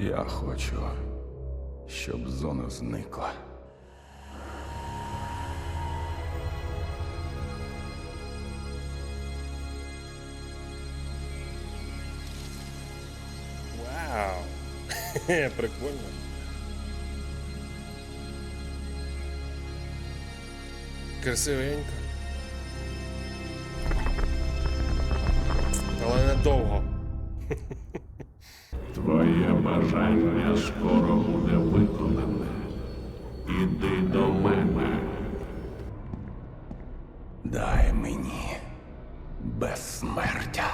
Я хочу, щоб зона зникла. Вау! Прикольно. Красивенько. Але недовго. Твоє бажання скоро буде виконане. Іди до мене. Дай мені безсмертя.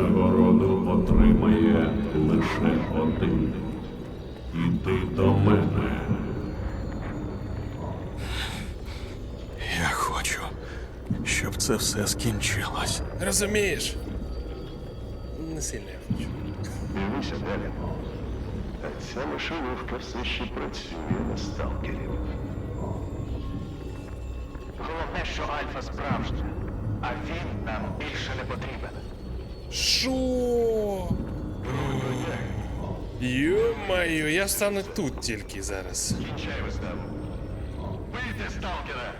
Винагороду отримає лише один. Іди до мене. Я хочу, щоб це все скінчилось. Розумієш? Не сильно я хочу. Дивися далі. Ця мишоловка все ще працює на сталкерів. Головне, що Альфа справжня, а він нам більше не потрібен. Шо? Йо-маю, я стану тут тільки зараз. Кінчай виставу. Вийди, сталкера!